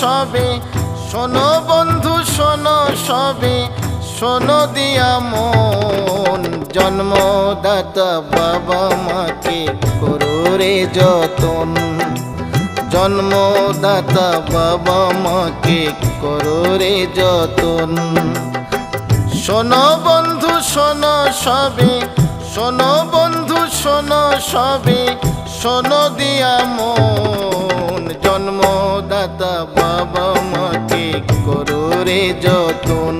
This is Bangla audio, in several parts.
সবে। শোনো বন্ধু, শোনো সবে। শোনো দিয়া মন। জন্মদাতা বাবা মাকে করুরে যতন। জন্মদাতা বাবা মাকে করুরে যতন। শোনো বন্ধু, শোনো সবে। শোনো বন্ধু, শোনো সবে। শোনো দিয়া মন। করুরে যতন,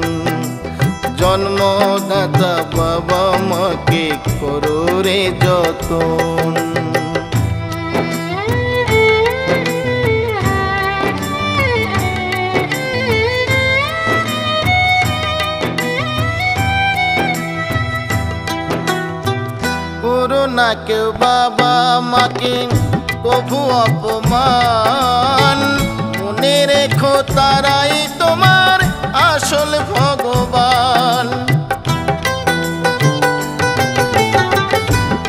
জন্মদাতা বাবা মাকে করুরে যতন। করো না কেউ বাবা মাকে কভু অপমান। মনে রেখো তারাই তোমার আসল ভগবান।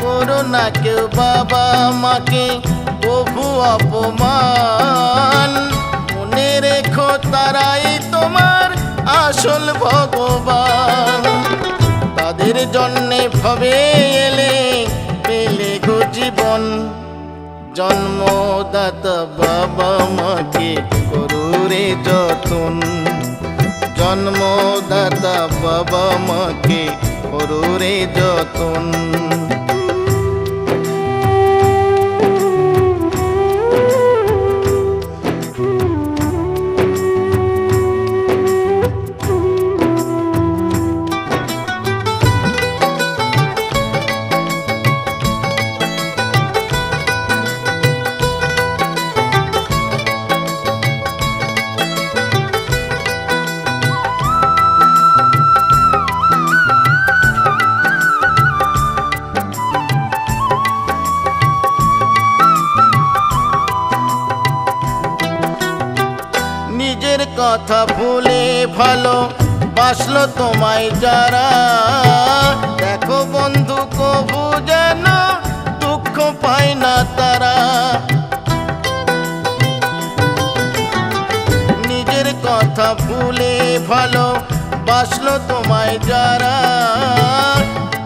করো না কেউ বাবা মাকে প্রভু অপমান। মনে রেখো তারাই তোমার আসল ভগবান। তাদের জন্যে ভবে এলে, পেলে গো জীবন। জন্মদাতা বাবা মাকে করুরে যতন। জন্মদাতা বাবা মাকে করুরে যতন। কথা ভুলে ভালো বাসলো তোমায় যারা। দেখো বন্ধু, কবু যেন দুঃখ পায় না তারা। নিজের কথা ভুলে ভালো বাসলো তোমায় যারা।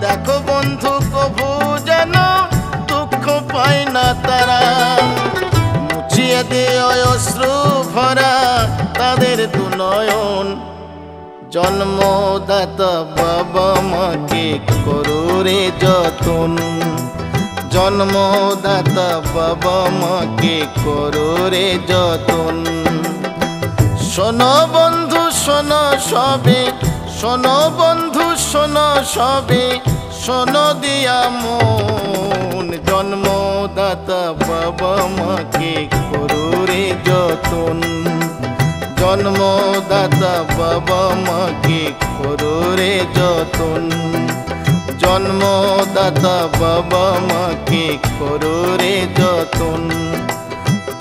দেখো বন্ধু, কবু যেন দুঃখ পায় না তারা। মুছিয়ে দে অশ্রু ভরা। তাদের দুনয়ন জন্মদাতা বাবা মাকে করুরে যতন। জন্মদাতা বাবা মাকে করুরে যতন। শোনো বন্ধু, শোনো সবে, শোনো বন্ধু, শোনো সবে, শোনো দিয়া মন। জন্মদাতা বাবা মাকে করুরে যতন। জন্মদাতা বাবা মাকে করোরে যতন। জন্মদাতা বাবা মাকে করোরে যতন।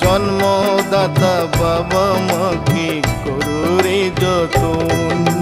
জন্মদাতা বাবা মাকে করোরে যতন।